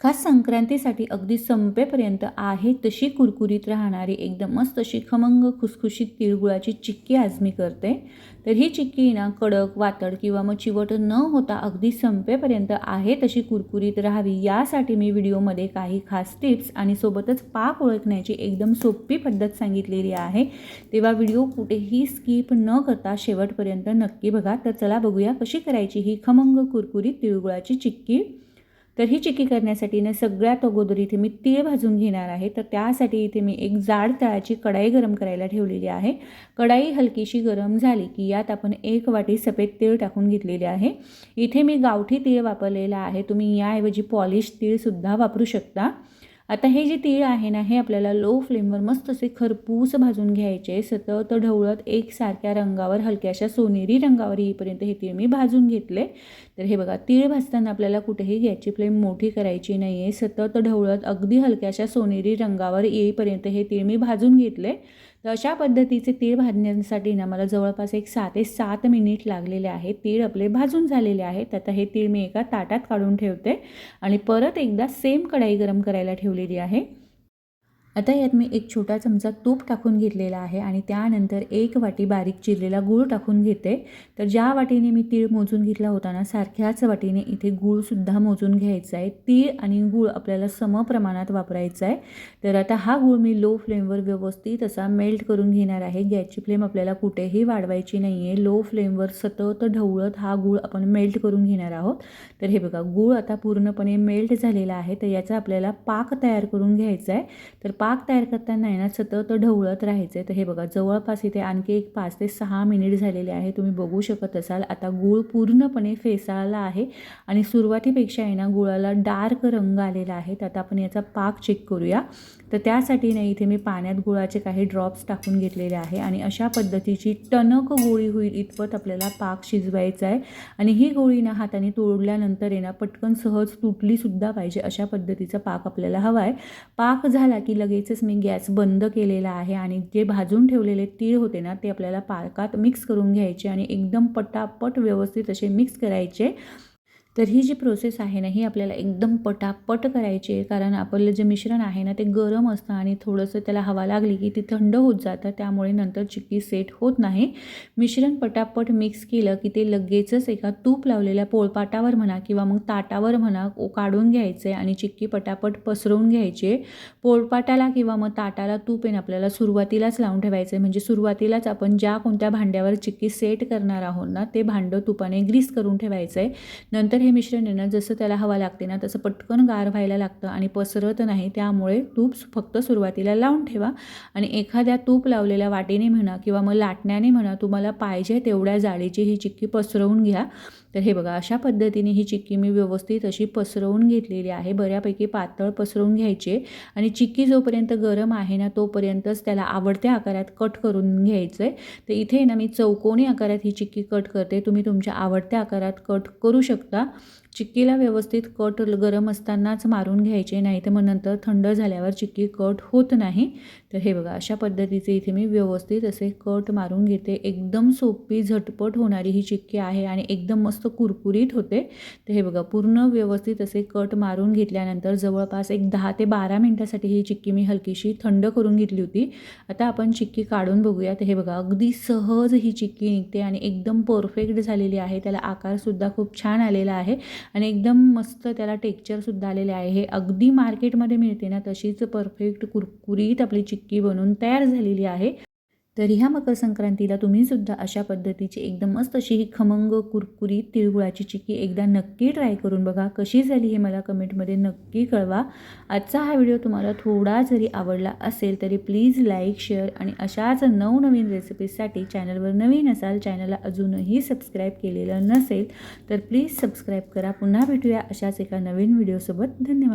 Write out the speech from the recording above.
खास संक्रांतीसाठी अगदी संपेपर्यंत आहे तशी कुरकुरीत राहणारी एकदम मस्त अशी खमंग खुसखुशीत तिळगुळाची चिक्की आज मी करते. तर ही चिक्की ना कडक वातड किंवा मग चिवट न होता अगदी संपेपर्यंत आहे तशी कुरकुरीत राहावी यासाठी मी व्हिडिओमध्ये काही खास टिप्स आणि सोबतच पाक ओळखण्याची एकदम सोपी पद्धत सांगितलेली आहे. तेव्हा व्हिडिओ कुठेही स्किप न करता शेवटपर्यंत नक्की बघा. तर चला बघूया कशी करायची ही खमंग कुरकुरीत तिळगुळाची चिक्की. तर ही चिक्की करण्यासाठी ना सगळ्यात अगोदर इथे मी तीळ भाजून घेणार आहे. तर त्यासाठी इथे मी एक जाड तळाची कढाई गरम करायला ठेवलेली आहे. कढाई हलकीशी गरम झाली की यात आपण एक वाटी सफेद तीळ टाकून घेतलेले आहे. इथे मी गावठी तीळ वापरलेला आहे. तुम्ही याऐवजी पॉलिश तीळसुद्धा वापरू शकता. आता हे जे तीळ आहे ना हे आपल्याला लो फ्लेमवर मस्त असे खरपूस भाजून घ्यायचे. सतत ढवळत एकसारख्या रंगावर हलक्याशा सोनेरी रंगावर येईपर्यंत हे तीळ मी भाजून घेतले. तर हे बघा तीळ भाजताना आपल्याला कुठेही गॅसची फ्लेम मोठी करायची नाही आहे सतत ढवळत अगदी हलक्याशा सोनेरी रंगावर येईपर्यंत हे तीळ मी भाजून घेतले. तर अशा पद्धतीचे तीळ भाजण्यासाठी ना मला जवळपास एक सहा ते सात मिनिट लागलेले आहेत. तीळ आपले भाजून झालेले आहेत. आता हे तीळ मी एका ताटात काढून ठेवते आणि परत एकदा सेम कढाई गरम करायला ठेवलेली आहे. आता यात मी एक छोटा चमचा तूप टाकून घेतलेला आहे आणि त्यानंतर एक वाटी बारीक चिरलेला गूळ टाकून घेते. तर ज्या वाटीने मी तीळ मोजून घेतला होता ना सारख्याच वाटीने इथे गूळसुद्धा मोजून घ्यायचा आहे. तीळ आणि गूळ आपल्याला सम प्रमाणात वापरायचा आहे. तर आता हा गूळ मी लो फ्लेमवर व्यवस्थित असा मेल्ट करून घेणार आहे. गॅसची फ्लेम आपल्याला कुठेही वाढवायची नाही आहे लो फ्लेमवर सतत ढवळत हा गूळ आपण मेल्ट करून घेणार आहोत. तर हे बघा गूळ आता पूर्णपणे मेल्ट झालेला आहे. तर याचा आपल्याला पाक तयार करून घ्यायचा आहे. तर पाक पाक तयार करताना आहे ना सतत ढवळत राहायचं आहे तर हे बघा जवळपास इथे आणखी एक पाच ते सहा मिनिट झालेले आहे. तुम्ही बघू शकत असाल आता गूळ पूर्णपणे फेसाळला आहे. आणि सुरुवातीपेक्षा आहे ना गुळाला डार्क रंग आलेला आहे. तर आता आपण याचा पाक चेक करूया. तर त्यासाठी ना इथे मी पाण्यात गुळाचे काही ड्रॉप्स टाकून घेतलेले आहे. आणि अशा पद्धतीची टणक गोळी होईल इतपत आपल्याला पाक शिजवायचा आहे. आणि ही गोळी ना हाताने तोडल्यानंतर आहे ना पटकन सहज तुटलीसुद्धा पाहिजे. अशा पद्धतीचा पाक आपल्याला हवा आहे. पाक झाला की लगेच लगेचच मी गॅस बंद केलेला आहे आणि जे भाजून ठेवलेले तीळ होते ना ते आपल्याला पाकात मिक्स करून घ्यायचे आणि एकदम पटापट व्यवस्थित असे मिक्स करायचे. तर ही जी प्रोसेस आहे ना ही आपल्याला एकदम पटापट करायची आहे. कारण आपलं जे मिश्रण आहे ना ते गरम असतं आणि थोडंसं त्याला हवा लागली की ती थंड होत जातं. त्यामुळे नंतर चिक्की सेट होत नाही. मिश्रण पटापट मिक्स केलं की ते लगेचच एका तूप लावलेल्या पोळपाटावर म्हणा किंवा मग ताटावर म्हणा काढून घ्यायचं आहे आणि चिक्की पटापट पसरवून घ्यायचे. पोळपाटाला किंवा मग ताटाला तूप येणं आपल्याला सुरुवातीलाच लावून ठेवायचं आहे म्हणजे सुरुवातीलाच आपण ज्या कोणत्या भांड्यावर चिक्की सेट करणार आहोत ना ते भांडं तुपाने ग्रीस करून ठेवायचं आहे नंतर हे मिश्रण आहे ना जसं त्याला हवा लागते ना तसं पटकन गार व्हायला लागतं आणि पसरत नाही त्यामुळे तूप फक्त सुरुवातीला लावून ठेवा. आणि एखाद्या तूप लावलेल्या वाटीने म्हणा किंवा मग लाटण्याने म्हणा तुम्हाला पाहिजे तेवढ्या जाळीची ही चिक्की पसरवून घ्या. तर हे बघा अशा पद्धतीने ही चिक्की मी व्यवस्थित अशी पसरवून घेतलेली आहे. बऱ्यापैकी पातळ पसरवून घ्यायची आणि चिक्की जोपर्यंत गरम आहे ना तोपर्यंतच त्याला आवडत्या आकारात कट करून घ्यायचं आहे तर इथे ना मी चौकोनी आकारात ही चिक्की कट करते. तुम्ही तुमच्या आवडत्या आकारात कट करू शकता. चिक्कीला व्यवस्थित कट गरम असतानाच मारून घ्यायचे नाही तर मग नंतर थंड झाल्यावर चिक्की कट होत नाही. तर हे बघा अशा पद्धतीचे इथे मी व्यवस्थित असे कट मारून घेते. एकदम सोपी झटपट होणारी ही चिक्की आहे आणि एकदम मस्त कुरकुरीत होते. तर हे बघा पूर्ण व्यवस्थित असे कट मारून घेतल्यानंतर जवळपास एक दहा ते बारा मिनटासाठी ही चिक्की मी हलकीशी थंड करून घेतली होती. आता आपण चिक्की काढून बघूया. तर हे बघा अगदी सहज ही चिक्की निघते आणि एकदम परफेक्ट झालेली आहे. त्याला आकारसुद्धा खूप छान आलेला आहे. आणि एकदम मस्त त्याला टेक्चरसुद्धा आलेले आहे. हे अगदी मार्केटमध्ये मिळते ना तशीच परफेक्ट कुरकुरीत आपली चिक्की बनवून तयार झालेली आहे. तर ह्या मकर संक्रांतीला तुम्हीसुद्धा अशा पद्धतीची एकदम मस्त अशी ही खमंग कुरकुरीत तिळगुळाची चिक्की एकदा नक्की ट्राय करून बघा. कशी झाली हे मला कमेंटमध्ये नक्की कळवा. आजचा हा व्हिडिओ तुम्हाला थोडा जरी आवडला असेल तरी प्लीज लाईक शेअर आणि अशाच नवनवीन रेसिपीजसाठी चॅनलवर नवीन असाल चॅनलला अजूनही सबस्क्राईब केलेलं नसेल तर प्लीज सबस्क्राईब करा. पुन्हा भेटूया अशाच एका नवीन व्हिडिओसोबत. धन्यवाद.